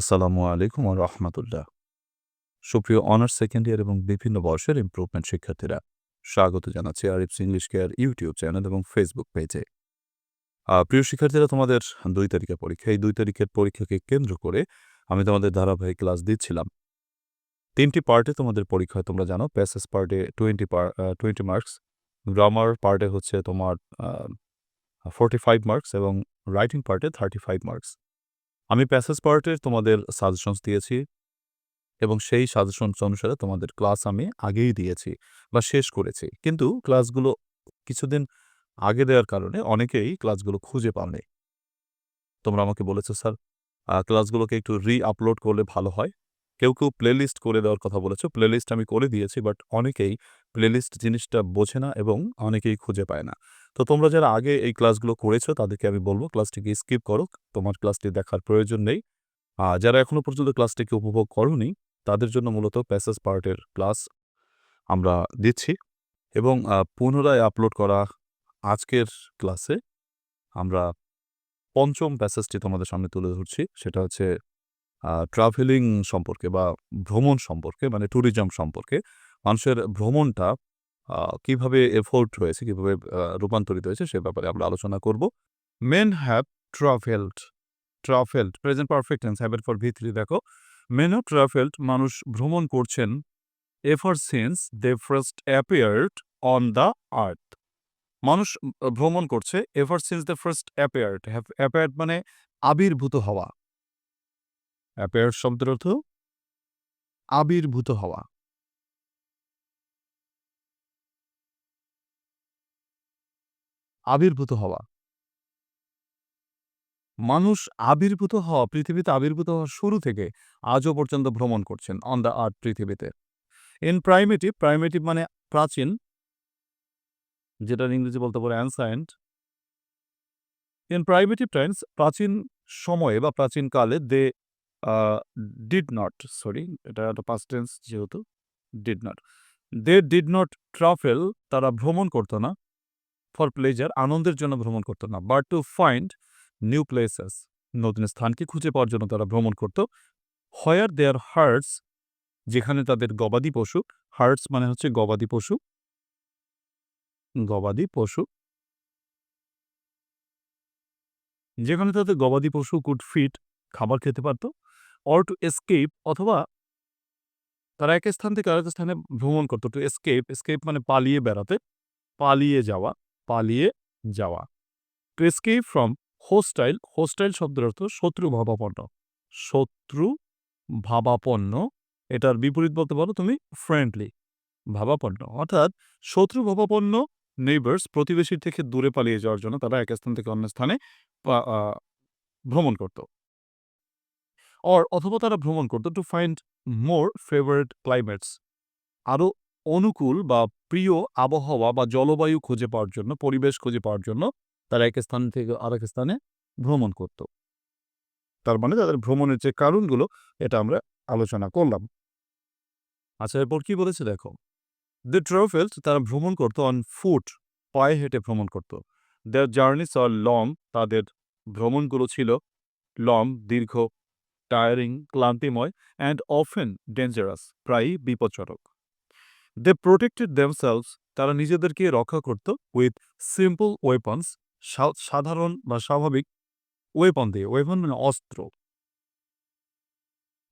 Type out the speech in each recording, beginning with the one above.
আসসালামু আলাইকুম রাহমাতুল্লাহ। সুপ্রিয় অনার্স সেকেন্ড ইয়ার এবং বিভিন্ন বয়সের ইমপ্রুভমেন্ট শিক্ষার্থীরা, স্বাগত জানাচ্ছি Arif's English care YouTube channel এবং ফেসবুক পেজে। প্রিয় শিক্ষার্থীরা তোমাদের দুই তারিখের পরীক্ষা। এই দুই তারিখের পরীক্ষাকে কেন্দ্র করে আমি তোমাদের ধারাবাহিক ক্লাস দিচ্ছিলাম। তিনটি পার্টে তোমাদের পরীক্ষা তোমরা জানো। প্যাসেস পার্টে 20 পার আ 20 মার্কস, গ্রামার পার্টে হচ্ছে তোমার আ 45 মার্কস এবং রাইটিং পার্টে 35 মার্কস। আমি প্যাসেজ পার্টের তোমাদের সাজেশনস দিয়েছি এবং সেই সাজেশনস অনুসারে তোমাদের ক্লাস আমি আগেই দিয়েছি বা শেষ করেছি। কিন্তু ক্লাসগুলো কিছুদিন আগে দেওয়ার কারণে অনেকেই ক্লাসগুলো খুঁজে পাওনি। তোমরা আমাকে বলেছ, "স্যার ক্লাসগুলোকে একটু রি-আপলোড করলে ভালো হয়।" কেউ, কেউ প্লেলিস্ট করে দেওয়ার কথা বলেছ। প্লেলিস্ট আমি করে দিয়েছি বাট অনেকেই প্লেলিস্ট জিনিসটা বোঝে না এবং অনেকেই খুঁজে পায় না। তো তোমরা যারা আগে এই ক্লাসগুলো করেছ, তাদেরকে আমি বলব ক্লাসটিকে স্কিপ করো। তোমার ক্লাসটি দেখার প্রয়োজন নেই। আ যারা এখনও পর্যন্ত ক্লাসটিকে উপভোগ করোনি, তাদের জন্য মূলত প্যাসেজ পার্টের ক্লাস আমরা দিচ্ছি এবং পুনরায় আপলোড করা আজকের ক্লাসে আমরা পঞ্চম প্যাসেজটি তোমাদের সামনে তুলে ধরছি। সেটা হচ্ছে ট্রাভেলিং সম্পর্কে বা ভ্রমণ সম্পর্কে মানে ট্যুরিজম সম্পর্কে। মানুষের ভ্রমণটা কীভাবে এভলভড হয়েছে, কীভাবে রূপান্তরিত হয়েছে সে ব্যাপারে আমরা আলোচনা করব। Men have travelled, travelled present perfect tense have এর পর ভি3 দেখো। মেন হ্যাভ ট্রাভেলড মানুষ ভ্রমণ করছেন ever since they first appeared on the earth. মানুষ ভ্রমণ করছে ever since the first appeared. Appeared মানে আবির্ভূত হওয়া। অ্যাপিয়ার্ড শব্দের অর্থ আবির্ভূত হওয়া। আবির্ভূত হওয়া। মানুষ আবির্ভূত হওয়া পৃথিবীতে আবির্ভূত হওয়ার শুরু থেকে আজও পর্যন্ত ভ্রমণ করছেন অন দ্য আর্থ পৃথিবীতে। ইন প্রাইমেটিভ, প্রাইমেটিভ মানে প্রাচীন যেটা ইংরেজি বলতে পারো অ্যানসায়েন্ট। ইন প্রাইমেটিভ টাইমস প্রাচীন সময়ে বা প্রাচীন কালে দে ডিড নট সরি এটা একটা পাস্ট টেন্স যেহেতু did not. They did not travel তারা ভ্রমণ করতো না ফর প্লেজার আনন্দের জন্য ভ্রমণ করত না। But to find new places নতুন স্থানকে খুঁজে পাওয়ার জন্য তারা ভ্রমণ করত। হোয়ার দেয়ার হার্টস যেখানে তাদের গবাদি পশু, হার্টস মানে হচ্ছে গবাদি পশু। গবাদি পশু। যেখানে তাদের গবাদি পশু কুড ফিট খাবার খেতে পারত। অর টু এসকেপ অথবা তারা এক স্থান থেকে আরেক স্থানে ভ্রমণ করত। টু এসকেপ, এসকেপ মানে পালিয়ে বেড়াতে, পালিয়ে যাওয়া, পালিয়ে যাওয়া। এসকেপ ফ্রম হোস্টাইল, হোস্টাইল শব্দের অর্থ শত্রু ভাবাপন্ন। শত্রু ভাবাপন্ন এটার বিপরীত বলতে পারো তুমি ফ্রেন্ডলি ভাবাপন্ন। অর্থাৎ শত্রু ভাবাপন্ন নেইবার্স প্রতিবেশীর থেকে দূরে পালিয়ে যাওয়ার জন্য তারা এক স্থান থেকে অন্য স্থানে ভ্রমণ করত। অর অথবা তারা ভ্রমণ করত to find more favourite climates আরও অনুকূল বা প্রিয় আবহাওয়া বা জলবায়ু খুঁজে পাওয়ার জন্য, পরিবেশ খুঁজে পাওয়ার জন্য তারা এক স্থান থেকে আরেক স্থানে ভ্রমণ করত। তার মানে তাদের ভ্রমণের যে কারণগুলো এটা আমরা আলোচনা করলাম। আচ্ছা এরপর কি বলেছে দেখো। দ্য ট্রাভেলড তারা ভ্রমণ করত অন ফুট পায়ে হেঁটে ভ্রমণ করত। দেয়ার জার্নিস আর লং তাদের ভ্রমণগুলো ছিল লং দীর্ঘ, টায়ারিং ক্লান্তিময় অ্যান্ড অফেন ডেঞ্জারাস প্রায়ই বিপজ্জনক। দে প্রোটেক্টেড দেমসেলভস তারা নিজেদেরকে রক্ষা করত উইথ সিম্পল ওয়েপনস সাধারণ বা স্বাভাবিক ওয়েপন দিয়ে। ওয়েপন মানে অস্ত্র।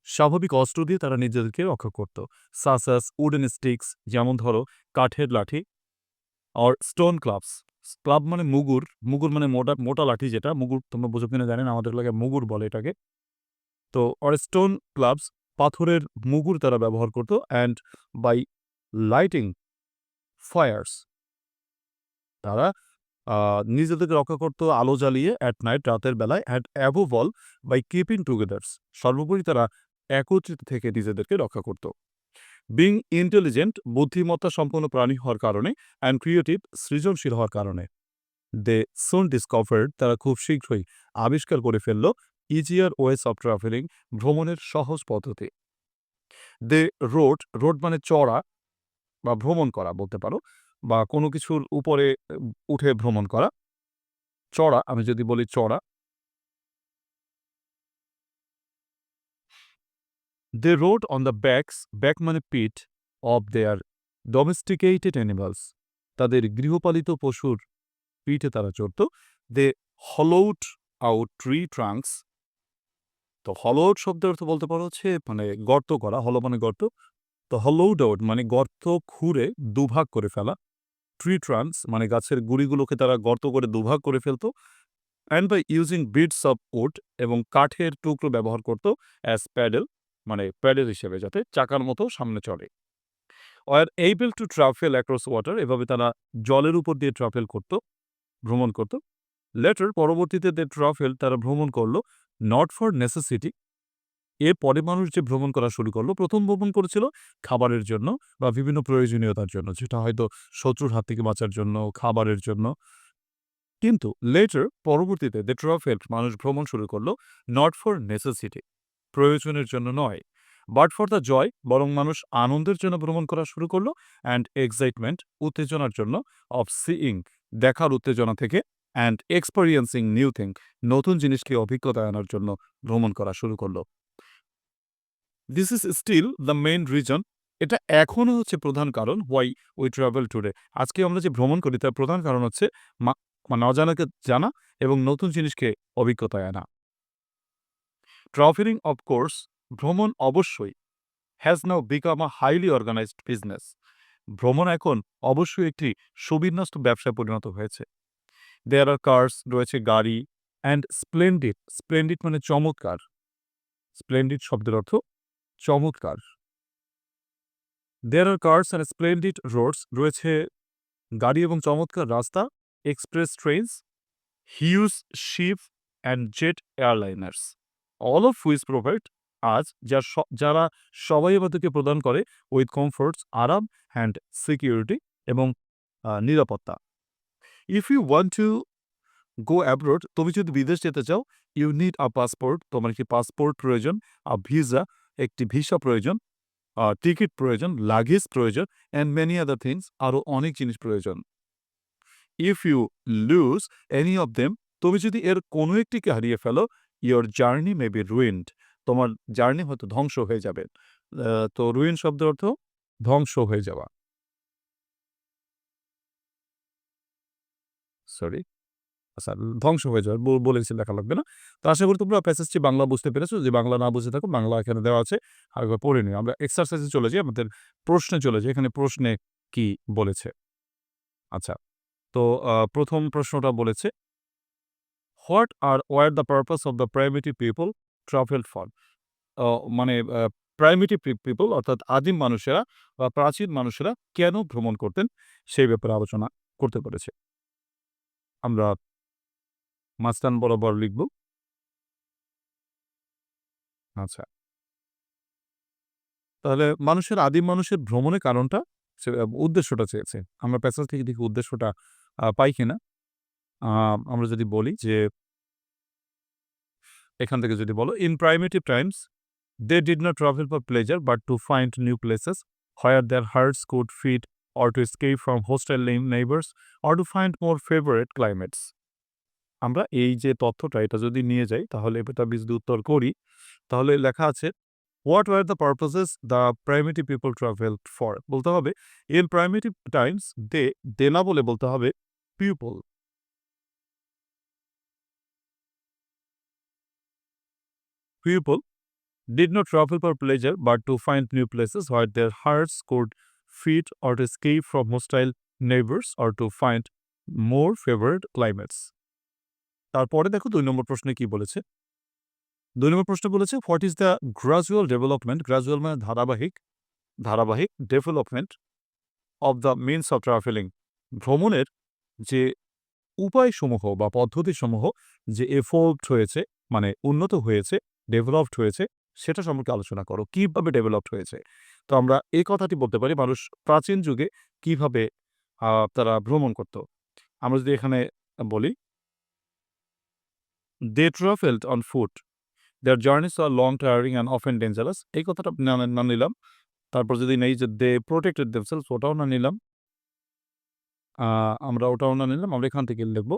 স্বাভাবিক অস্ত্র দিয়ে তারা নিজেদেরকে রক্ষা করত। সাসাস উডেন স্টিক্স যেমন ধরো কাঠের লাঠি অর স্টোন ক্লাবস। ক্লাব মানে মুগুর, মুগুর মানে মোটা মোটা লাঠি যেটা মুগুর তোমরা বোঝো কিনা জানি না আমাদের এলাকায় মুগুর বলে এটাকে। তো অর স্টোন ক্লাবস পাথরের মুগুর তারা ব্যবহার করত অ্যান্ড বাই লাইটিং ফায়ার্স তারা নিজেদেরকে রক্ষা করত আলো জ্বালিয়ে অ্যাট নাইট রাতের বেলায় and above all by keeping togethers সর্বোপরি তারা একত্রিত থেকে নিজেদেরকে রক্ষা করত। বিং ইন্টেলিজেন্ট বুদ্ধিমত্তা সম্পন্ন প্রাণী হওয়ার কারণে অ্যান্ড ক্রিয়েটিভ সৃজনশীল হওয়ার কারণে দে সুন ডিসকভার্ড তারা খুব শীঘ্রই আবিষ্কার করে ফেলল ইজিয়ার ওয়েস অফ ট্রাভেলিং ভ্রমণের সহজ পদ্ধতি। দে রোড, রোড মানে চড়া বা ভ্রমণ করা বলতে পারো বা কোনো কিছুর উপরে উঠে ভ্রমণ করা। চড়া, আমি যদি বলি চড়া। They rode on the backs back মানে pit of their domesticated animals তাদের গৃহপালিত পশুর পিঠে তারা চড়ত। They hollowed out tree trunks তো হলোড শব্দের অর্থ বলতে পারো হচ্ছে মানে গর্ত করা, হলো মানে গর্ত। তো মানে গর্ত খুঁড়ে দুভাগ করে ফেলা। ট্রি ট্রান্স মানে গাছের গুড়িগুলোকে তারা গর্ত করে দুভাগ করে ফেলতো। And by using bits of wood এবং কাঠের টুকরো ব্যবহার করতো অ্যাজ প্যাডেল মানে প্যাডেল হিসেবে যাতে চাকার মতো সামনে চলে। Are able to travel across water এভাবে তারা জলের উপর দিয়ে ট্রাভেল করত, ভ্রমণ করত। লেটার পরবর্তীতে দে ট্রাভেল তারা ভ্রমণ করল নট ফর নেসেসিটি এর পরে মানুষ যে ভ্রমণ করা শুরু করল, প্রথম ভ্রমণ করেছিল খাবারের জন্য বা বিভিন্ন প্রয়োজনীয়তার জন্য। যেটা হয়তো শত্রুর হাত থেকে বাঁচার জন্য, খাবারের জন্য। কিন্তু লেটার পরবর্তীতে দে ট্রাভেল মানুষ ভ্রমণ শুরু করল নট ফর নেসেসিটি প্রয়োজনের জন্য নয় বাট ফর দ্য জয় বরং মানুষ আনন্দের জন্য ভ্রমণ করা শুরু করল অ্যান্ড এক্সাইটমেন্ট উত্তেজনার জন্য অফ সিইং দেখার উত্তেজনা থেকে অ্যান্ড এক্সপেরিয়েন্সিং নিউ থিং নতুন জিনিসকে অভিজ্ঞতা আনার জন্য ভ্রমণ করা শুরু করল। This is still the main reason এটা এখনও হচ্ছে প্রধান কারণ হোয়াই উই ট্রাভেল টুডে আজকে আমরা যে ভ্রমণ করি, তার প্রধান কারণ হচ্ছে মা- মানে অজানাকে জানা এবং নতুন জিনিসকে অভিজ্ঞতায় আনা। ট্রাভেলিং অফ কোর্স ভ্রমণ অবশ্যই has now become a highly organised business ভ্রমণ এখন অবশ্যই একটি সুবিন্যস্ত ব্যবসায় পরিণত হয়েছে। দেয়ার আর কার্স রয়েছে গাড়ি অ্যান্ড স্প্লেন্ডিড স্প্লেন্ডিড মানে চমৎকার। স্প্লেন্ডিড শব্দের অর্থ চমৎকার। There are cars and splendid roads রয়েছে গাড়ি এবং চমৎকার রাস্তা express trains huge ship and jet airliners all of which provide us যা যারা সবাই আমাদেরকে প্রদান করে উইথ কমফোর্টস আরাম অ্যান্ড সিকিউরিটি এবং নিরাপত্তা। If you want to go abroad তুমি যদি বিদেশ যেতে চাও ইউ নিড আ পাসপোর্ট তোমার একটি পাসপোর্ট প্রয়োজন? আ ভিসা একটি ভিসা প্রয়োজন টিকিট প্রয়োজন লাগেজ প্রয়োজন অ্যান্ড মেনি আদার থিংস আরও অনেক জিনিস প্রয়োজন। If you lose any of them তুমি যদি এর কোনো একটিকে হারিয়ে ফেলো your journey may be ruined তোমার জার্নি হয়তো ধ্বংস হয়ে যাবে। তো রুইন শব্দ অর্থ ধ্বংস হয়ে যাওয়া। সরি আচ্ছা ধ্বংস হয়ে যাওয়ার বল- বলেছি লেখা লাগবে না। তো আশা করি তোমরা প্যাসেজটি বাংলা বুঝতে পেরেছ যে বাংলা না বুঝে থাকো, বাংলা এখানে দেওয়া আছে আরেকবার পড়ে নিও। আমরা এক্সারসাইজে চলে যাই, আমাদের প্রশ্নে চলে যাই, এখানে প্রশ্নে কি বলেছে? আচ্ছা তো প্রথম প্রশ্নটা বলেছে what are were the purpose of the primitive people travel for মানে প্রাইমেটিভ পিপল অর্থাৎ আদিম মানুষেরা বা প্রাচীন মানুষেরা কেন ভ্রমণ করতেন, সেই ব্যাপারে আলোচনা করতে পেরেছে। আমরা মাঝখান বরাবর লিখব। আচ্ছা। তাহলে মানুষের আদিম মানুষের ভ্রমণের কারণটা উদ্দেশ্যটা চেয়েছে। আমরা প্যাসেজ থেকে দেখি উদ্দেশ্যটা পাই কিনা আমরা যদি বলি যে, এখান থেকে যদি বলো in primitive times they did not travel for pleasure but to find new places where their herds could feed or to escape from hostile neighbours or to find more favourite climates আমরা এই যে তথ্যটা এটা যদি নিয়ে যাই, তাহলে এটা বিশদ উত্তর করি। তাহলে লেখা আছে what were the purposes the primitive people travel for বলতে হবে ইন প্রাইমেটি টাইমস দে দে না বলে বলতে হবে people people did not travel for pleasure but to find new places what their herds could feed or escape from hostile neighbours or to find more favourite climates তারপরে দেখো দুই নম্বর প্রশ্নে কি বলেছে? দুই নম্বর প্রশ্ন বলেছে what is the gradual development gradual মানে ধারাবাহিক ধারাবাহিক development of the means of travelling ভ্রমণের যে উপায়সমূহ বা পদ্ধতিসমূহ যে এফোল্ড হয়েছে মানে উন্নত হয়েছে ডেভেলপড হয়েছে, সেটা সম্পর্কে আলোচনা করো, কীভাবে ডেভেলপড হয়েছে? তো আমরা এই কথাটি বলতে পারি, মানুষ প্রাচীন যুগে কীভাবে তারা ভ্রমণ করত। আমরা যদি এখানে বলি they travelled on foot their journeys are long tiring and often dangerous এই কথাটা না না নিলাম তারপর যদি নেই যে দে প্রোটেক্টেড দেমসেলস ওটাও না নিলাম আহ, আমরা ওটাও না নিলাম আমরা এখান থেকে লিখব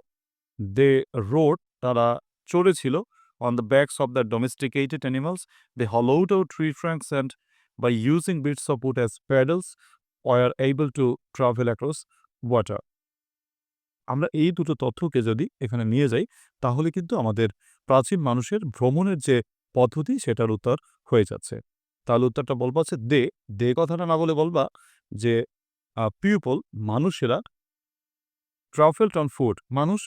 দে রোড তারা চলেছিল on the backs of their domesticated animals. They hollowed out tree trunks and, by using bits of wood as paddles, were able to travel across water. আমরা এই দুটো তথ্যকে যদি এখানে নিয়ে যাই, তাহলে কিন্তু আমাদের প্রাচীন মানুষের ভ্রমণের যে পদ্ধতি, সেটার উত্তর হয়ে যাচ্ছে। তাহলে উত্তরটা বলব হচ্ছে দে। দে কথাটা না বলে বলবা যে পিউপল মানুষেরা ট্রাভেলড অন ফুড মানুষ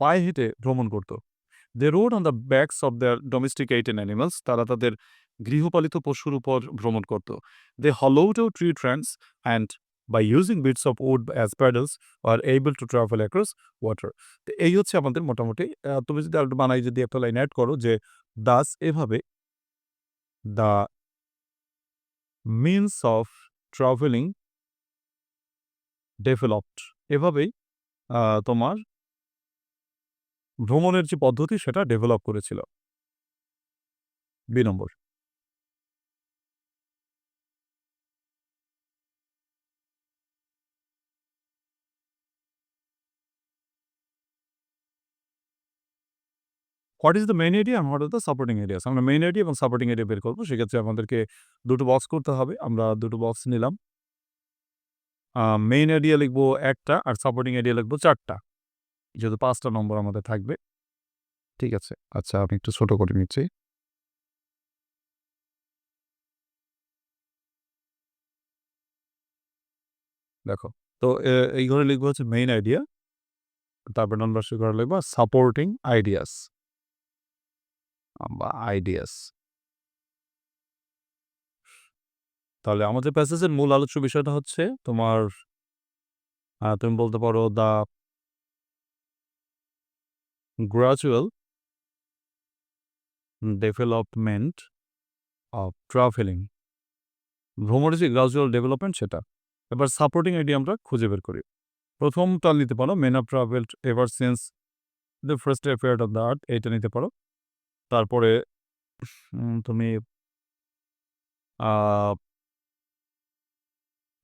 পায়ে হেঁটে ভ্রমণ করত। They rode on the backs of their domesticated animals তারা তাদের গৃহপালিত পশুর উপর ভ্রমণ করত। They hollowed tree trunks and by using bits of wood as paddles are able to travel across water তো এই হচ্ছে আমাদের মোটামুটি তুমি যদি আরেকটু বানাই যদি একটা লাইন অ্যাড করো যে দাস এভাবে the means of travelling developed এভাবেই তোমার ভ্রমণের যে পদ্ধতি সেটা ডেভেলপ করেছিল। B number. What is the main area and what is the supporting areas আমরা মেইন এরিয়া এবং সাপোর্টিং এরিয়া বের করব। সেক্ষেত্রে আমাদেরকে দুটো বক্স করতে হবে। আমরা দুটো বক্স নিলাম। মেইন এরিয়া লিখব একটা আর সাপোর্টিং এরিয়া লিখব চারটা। যেহেতু পাঁচটা নম্বর আমাদের থাকবে। ঠিক আছে। আচ্ছা আমি একটু ছোট করে নিচ্ছি। দেখো, তো এই ঘরে লিখব হচ্ছে মেইন আইডিয়া তারপর সে ঘরে লিখব সাপোর্টিং আইডিয়াস বা আইডিয়াস তাহলে আমাদের প্যাসেজের মূল আলোচ্য বিষয়টা হচ্ছে তোমার তুমি বলতে পারো the gradual development of travelling ভ্রমণের যে গ্রাজুয়াল ডেভেলপমেন্ট সেটা, এবার সাপোর্টিং আইডিয়া আমরা খুঁজে বের করি। প্রথমটা নিতে পারো men of travel ever since the first affair of the earth এইটা নিতে পারো। তারপরে তুমি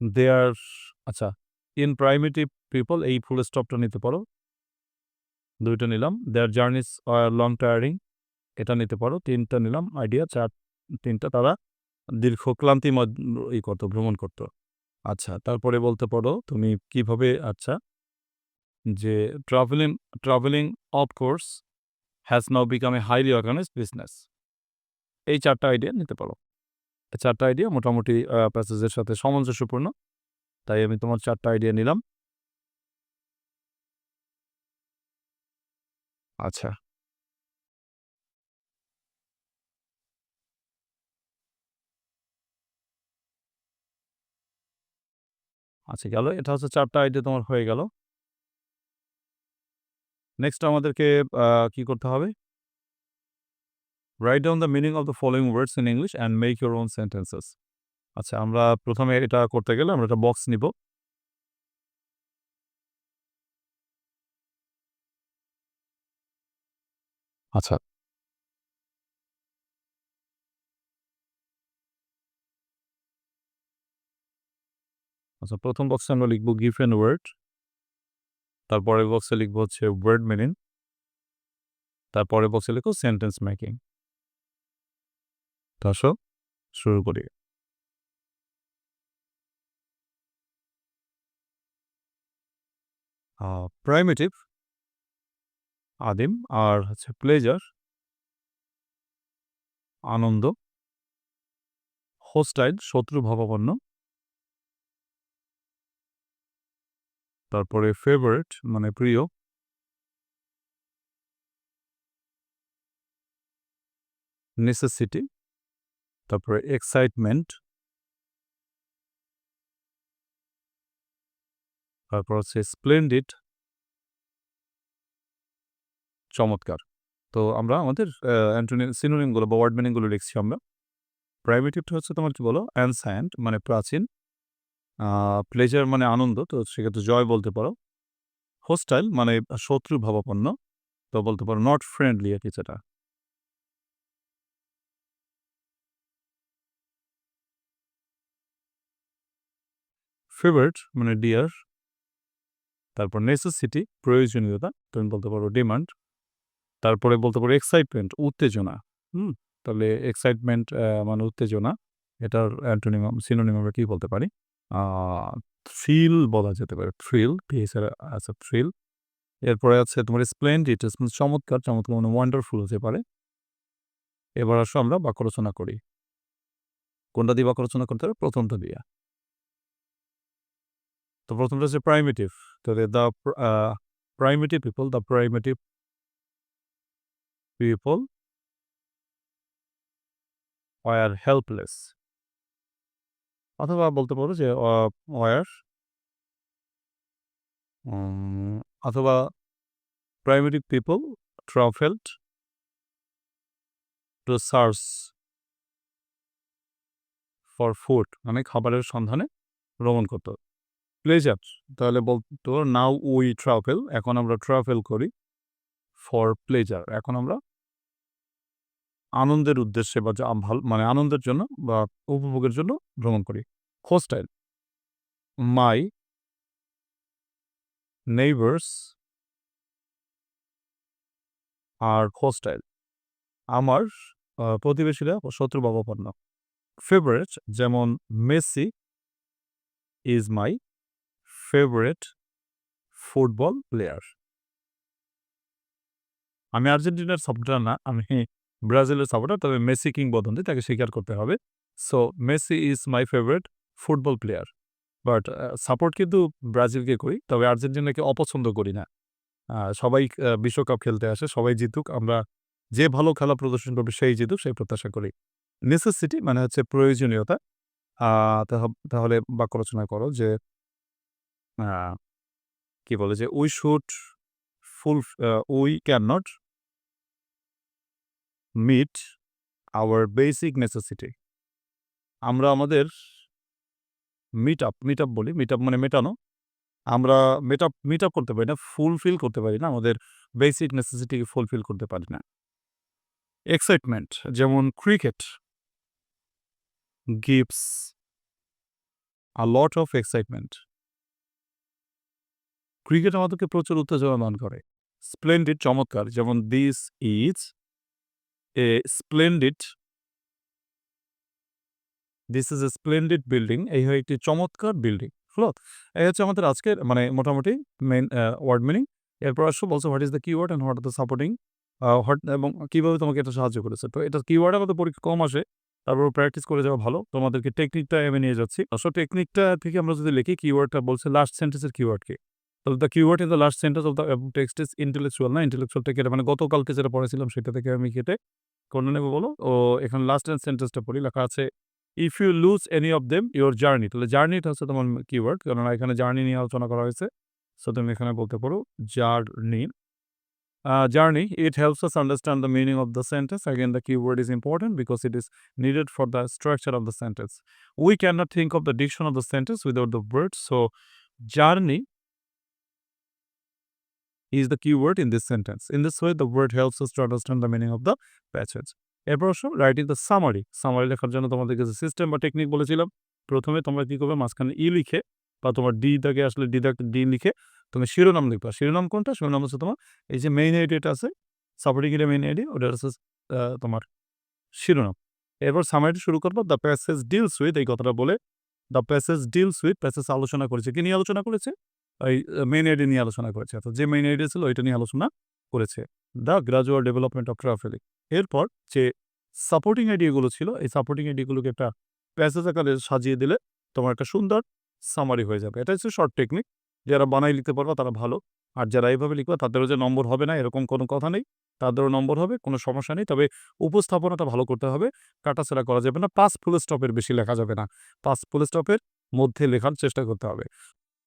দেয়ার আচ্ছা ইন প্রাইমেটিভ পিপল এই ফুল স্টপটা নিতে পারো। দুইটা নিলাম। Their journeys are long tiring এটা নিতে পারো। তিনটা নিলাম আইডিয়া চার, তিনটা, তারা দীর্ঘ ক্লান্তি ই করতো, ভ্রমণ করতো। আচ্ছা তারপরে বলতে পারো, তুমি কীভাবে আচ্ছা যে travelling travelling of course has now become a highly organised business এই চারটা আইডিয়া নিতে পারো। চারটা আইডিয়া মোটামুটি প্যাসেজের সাথে সামঞ্জস্যপূর্ণ। তাই আমি তোমার চারটা আইডিয়া নিলাম। আচ্ছা। আচ্ছা গেল। এটা হচ্ছে চারটা আইডিয়া তোমার হয়ে গেল। নেক্সট আমাদেরকে কি করতে হবে? Write down the meaning of the following words in English and make your own sentences আচ্ছা আমরা প্রথমে এটা করতে গেলে আমরা একটা বক্স নিব। আচ্ছা। আচ্ছা প্রথম বক্সে আমরা লিখব গিভ এন ওয়ার্ড তারপরের বক্সে লিখব হচ্ছে ওয়ার্ড মিনিং তারপরে বক্সে লিখব সেন্টেন্স মেকিং আসো, শুরু করি। প্রাইমেটিভ আদিম, আর হচ্ছে প্লেজার আনন্দ হোস্টাইল শত্রু, ভাবাপন্ন। তারপরে ফেভারিট মানে প্রিয়। নেসেসিটি তারপরে এক্সাইটমেন্ট তারপর হচ্ছে স্প্লেন্ডিড চমৎকার। তো আমরা আমাদের সিনোনিমগুলো বা ওয়ার্ড মিনিংগুলো লিখছি আমরা। প্রাইভেটিভটা হচ্ছে তোমার কি বলো? অ্যানসায়েন্ট মানে প্রাচীন। প্লেজার মানে আনন্দ তো সেক্ষেত্রে জয় বলতে পারো হোস্টাইল মানে শত্রু ভাবাপন্ন তো বলতে পারো নট ফ্রেন্ডলি আর কি যেটা ফেভারিট মানে ডিয়ার তারপর নেসেসিটি প্রয়োজনীয়তা তুমি বলতে পারো ডিমান্ড তারপরে বলতে পারো এক্সাইটমেন্ট, উত্তেজনা। হুম? তাহলে এক্সাইটমেন্ট মানে উত্তেজনা। এটার অ্যান্টোনিম সিনোনিম আমরা কি বলতে পারি? থ্রিল বলা যেতে পারে। থ্রিল, টিএস এর আছে থ্রিল। এরপরে আছে তোমার স্প্লেন্ডিড, চমৎকার, চমৎকার মানে ওয়ান্ডারফুল হতে পারে। এবার আসো আমরা বাক্য রচনা করি। কোনটা দিয়ে বাক্য রচনা করতে হবে? প্রথমটা দিয়ে। তো প্রথমটা হচ্ছে প্রাইমেটিভ তাহলে the primitive people, the primitive people are helpless. অথবা বলতে পারো যে ওয়ার অথবা primary people travelled to search for food মানে খাবারের সন্ধানে ভ্রমণ করত। প্লেজার, তাহলে বলতো, নাও উই ট্রাভেল এখন আমরা ট্রাভেল করি ফর প্লেজার এখন আমরা আনন্দের উদ্দেশ্যে বা ভালো মানে আনন্দের জন্য বা উপভোগের জন্য ভ্রমণ করি। Hostile my neighbours are hostile আমার প্রতিবেশীরা শত্রুভাবাপন্ন। ফেভারেট যেমন Messi is my favourite football player. আমি আর্জেন্টিনার সাপোর্টার না, আমি ব্রাজিলের সাপোর্টার। তবে মেসি কিংবদন্তি তাকে স্বীকার করতে হবে। So Messi is my favourite football player. But support কিন্তু ব্রাজিলকে করি। তবে আর্জেন্টিনাকে অপছন্দ করি না। সবাই বিশ্বকাপ খেলতে আসে, সবাই জিতুক। আমরা যে ভালো খেলা প্রদর্শন করবে সেই জিতুক সেই প্রত্যাশা করি। নেসেসিটি মানে হচ্ছে প্রয়োজনীয়তা। তাহলে বাক্য রচনা করো যে কি বলে যে we should full we can not meet our basic necessity. আমরা আমাদের মিট আপ, মিট আপ বলি। মিট আপ মানে মেটানো। আমরা মিট আপ মিট আপ করতে পারি না, ফুলফিল করতে পারি না। আমাদের বেসিক নেসেসিটিকে ফুলফিল করতে পারি না। এক্সাইটমেন্ট যেমন cricket gives a lot of excitement cricket আমাদেরকে প্রচুর উত্তেজনা দান করে। স্প্লেন্ডিড চমৎকার যেমন this is splendid this is a splendid building এই হয় একটি চমৎকার বিল্ডিং। হলো? এই হচ্ছে আমাদের আজকের মানে মোটামুটি মেইন আ ওয়ার্ড মিনিং। এরপর আসো, বলছে what is the keyword and what are the supporting what এবং কীভাবে তোমাকে এটা সাহায্য করেছে। তো এটা কিওয়ার্ড আমাদের পরীক্ষা কম আসে। তারপর প্র্যাকটিস করে যাওয়া ভালো। তোমাদেরকে টেকনিকটা আমি নিয়ে যাচ্ছি। আসলে টেকনিকটা থেকে আমরা যদি লিখি কিওয়ার্ডটা বলছে লাস্ট সেন্টেন্সের কিওয়ার্ড কি? তাহলে the keyword in the last sentence of the text is intellectual না? ইন্টেলেকচুয়াল থেকে মানে গতকালকে যেটা পড়েছিলাম সেটা থেকে আমি কেটে কোনটা নেব বলো? ও এখানে লাস্ট এর সেন্টেন্সটা পড়ি। লেখা আছে if you lose any of them your journey তাহলে জার্নিটা হচ্ছে তোমার কিওয়ার্ড। কেননা এখানে জার্নি নিয়ে আলোচনা করা হয়েছে। সো তুমি এখানে বলতে পারো journey. Uh, journey it helps us understand the meaning of the sentence again the keyword is important because it is needed for the structure of the sentence we cannot think of the diction of the sentence without the word so journey is the keyword in this sentence. In this way, the word helps us to understand the meaning of the passage. এরপর আসো writing the summary summary লেখার জন্য তোমাদেরকে যে system বা technique বলেছিলাম, প্রথমে তোমরা কি করবে? মাঝখানে ই লিখে বা তোমার ডি দাগে আসলে ডি দাগ ডি লিখে তুমি শিরোনাম লিখবা। শিরোনাম কোনটা? শিরোনাম হচ্ছে তোমার এই যে মেইন আইডিটা আছে সাপোর্টিং এর মেইন আইডি ওটা হচ্ছে তোমার শিরোনাম। এরপর সামারিটি শুরু করবা। দ্য প্যাসেজ ডিলস উইথ এই কথাটা বলে the passage deals with passage আলোচনা করেছে। কি নিয়ে আলোচনা করেছে? এই মেইন আইডি নিয়ে আলোচনা করেছে। অর্থাৎ যে মেইন আইডি ছিল ওইটা নিয়ে আলোচনা করেছে। The gradual development of travelling এরপর যে সাপোর্টিং আইডিয়াগুলো ছিল এই সাপোর্টিং আইডি গুলোকে একটা প্যাসেজ আকারে সাজিয়ে দিলে তোমার একটা সুন্দর সামারি হয়ে যাবে। এটা হচ্ছে শর্ট টেকনিক। যারা বানায় লিখতে পারবা তারা ভালো। আর যারা এইভাবে লিখবা তাদেরও যে নম্বর হবে না এরকম কোনো কথা নেই। তাদেরও নম্বর হবে, কোনো সমস্যা নেই। তবে উপস্থাপনাটা ভালো করতে হবে। কাটাছেঁড়া করা যাবে না। ৫ ফুল স্টপের বেশি লেখা যাবে না। ৫ ফুল স্টপের মধ্যে লেখার চেষ্টা করতে হবে।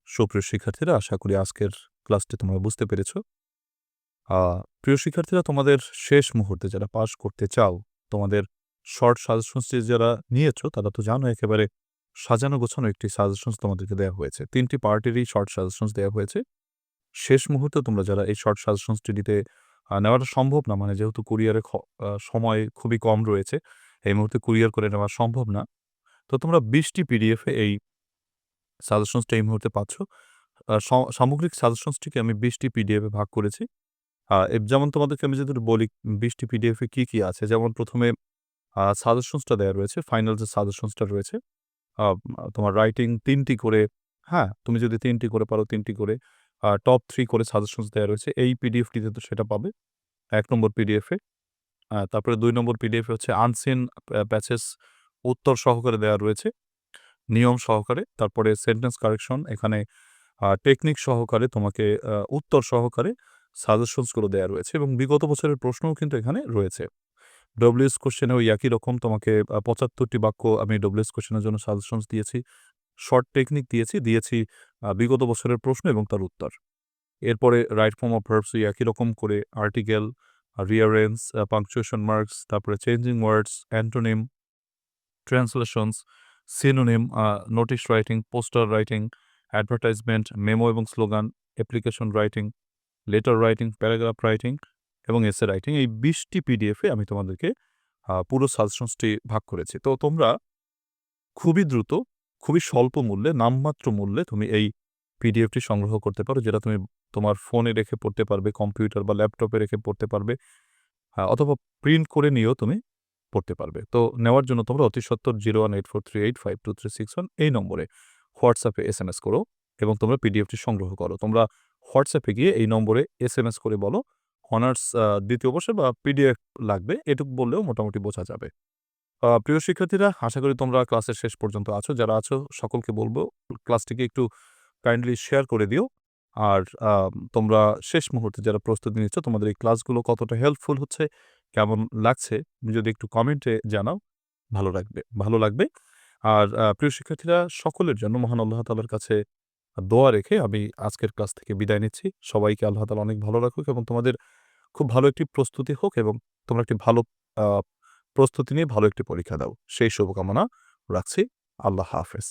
সুপ্রিয় শিক্ষার্থীরা আশা করি আজকের ক্লাসটি তোমরা বুঝতে পেরেছ। প্রিয় শিক্ষার্থীরা তোমাদের শেষ মুহূর্তে যারা পাশ করতে চাও, তোমাদের শর্ট সাজেশনসটি যারা নিয়েছ তারা তো জানো একেবারে সাজানো গোছানো একটি সাজেশনস তোমাদেরকে দেওয়া হয়েছে। ৩ টি পার্টেরই শর্ট সাজেশনস দেওয়া হয়েছে। শেষ মুহূর্তে তোমরা যারা এই শর্ট সাজেশনসটি নিতে নেওয়াটা সম্ভব না মানে যেহেতু কুরিয়ারে সময় খুবই কম রয়েছে। এই মুহূর্তে কুরিয়ার করে নেওয়া সম্ভব না। তো তোমরা বিশটি পিডিএফে এই সাজেশনসটা এই মুহূর্তে পাচ্ছ। সামগ্রিক সাজেশনসটিকে আমি বিশটি পিডিএফে ভাগ করেছি। যেমন তোমাদেরকে আমি যদি বলি ২০ টি পিডিএফ কি, কি আছে? যেমন প্রথমে সাজেশনসটা দেওয়া রয়েছে। ফাইনাল যে সাজেশনসটা রয়েছে। তোমার রাইটিং তিনটি করে হ্যাঁ? তুমি যদি তিনটি করে পারো তিনটি করে টপ থ্রি করে সাজেশনস দেওয়া রয়েছে। এই পিডিএফটিতে তো সেটা পাবে। এক নম্বর পিডিএফে। তারপরে দুই নম্বর পিডিএফে হচ্ছে আনসিন প্যাচেস উত্তর সহকারে দেওয়া রয়েছে। নিয়ম সহকারে। তারপরে সেন্টেন্স কারেকশন এখানে টেকনিক সহকারে তোমাকে উত্তর সহকারে সাজেশনসগুলো দেয়া রয়েছে এবং বিগত বছরের প্রশ্নও কিন্তু এখানে রয়েছে। ডব্লিউএস কোয়েশ্চেনে ওই একই রকম তোমাকে পঁচাত্তরটি বাক্য আমি ডব্লিউএস কোশ্চেনের জন্য সাজেশনস দিয়েছি। শর্ট টেকনিক দিয়েছি, দিয়েছি বিগত বছরের প্রশ্ন এবং তার উত্তর। এরপরে রাইট ফর্ম অফ ভার্বস একই রকম করে আর্টিকেল, রিয়ারেন্স, পাংচুয়েশন মার্কস, তারপরে changing words, antonym, translations, synonym, notice writing, poster writing, advertisement, memo এবং slogan, application writing, letter writing, paragraph writing এবং এসে রাইটিং এই বিশটি পিডিএফে আমি তোমাদেরকে পুরো সাজেশনসটি ভাগ করেছি। তো তোমরা খুবই দ্রুত, খুবই স্বল্প মূল্যে, নামমাত্র মূল্যে তুমি এই পিডিএফটি সংগ্রহ করতে পারো। যেটা তুমি তোমার ফোনে রেখে পড়তে পারবে, কম্পিউটার বা ল্যাপটপে রেখে পড়তে পারবে। অথবা প্রিন্ট করে নিয়েও তুমি পড়তে পারবে। তো নেওয়ার জন্য তোমরা অতি সত্তর zero one eight four three eight five two three six 01843852361 এই নম্বরে হোয়াটসঅ্যাপে এসএমএস করো এবং তোমরা পিডিএফটি সংগ্রহ করো। তোমরা হোয়াটসঅ্যাপে গিয়ে এই নম্বরে এসএমএস করে বলো অনার্স দ্বিতীয় বর্ষে বা পিডিএফ লাগবে এটুকু বললেও মোটামুটি বোঝা যাবে। প্রিয় শিক্ষার্থীরা আশা করি তোমরা ক্লাসের শেষ পর্যন্ত আছো। যারা আছো সকলকে বলব ক্লাসটিকে একটু কাইন্ডলি শেয়ার করে দিও। আর তোমরা শেষ মুহূর্তে যারা প্রস্তুতি নিচ্ছ তোমাদের এই ক্লাসগুলো কতটা হেল্পফুল হচ্ছে, কেমন লাগছে যদি একটু কমেন্টে জানাও, ভালো লাগবে ভালো লাগবে। আর প্রিয় শিক্ষার্থীরা, সকলের জন্য মহান আল্লাহ তাআলার কাছে দোয়া রেখে আমি আজকের ক্লাস থেকে বিদায় নিচ্ছি। সবাইকে আল্লাহ তাআলা অনেক ভালো রাখুক এবং তোমাদের খুব ভালো একটি প্রস্তুতি হোক এবং তোমরা একটি ভালো প্রস্তুতি নিয়ে ভালো একটি পরীক্ষা দাও। সেই শুভকামনা রাখছি। আল্লাহ হাফেজ।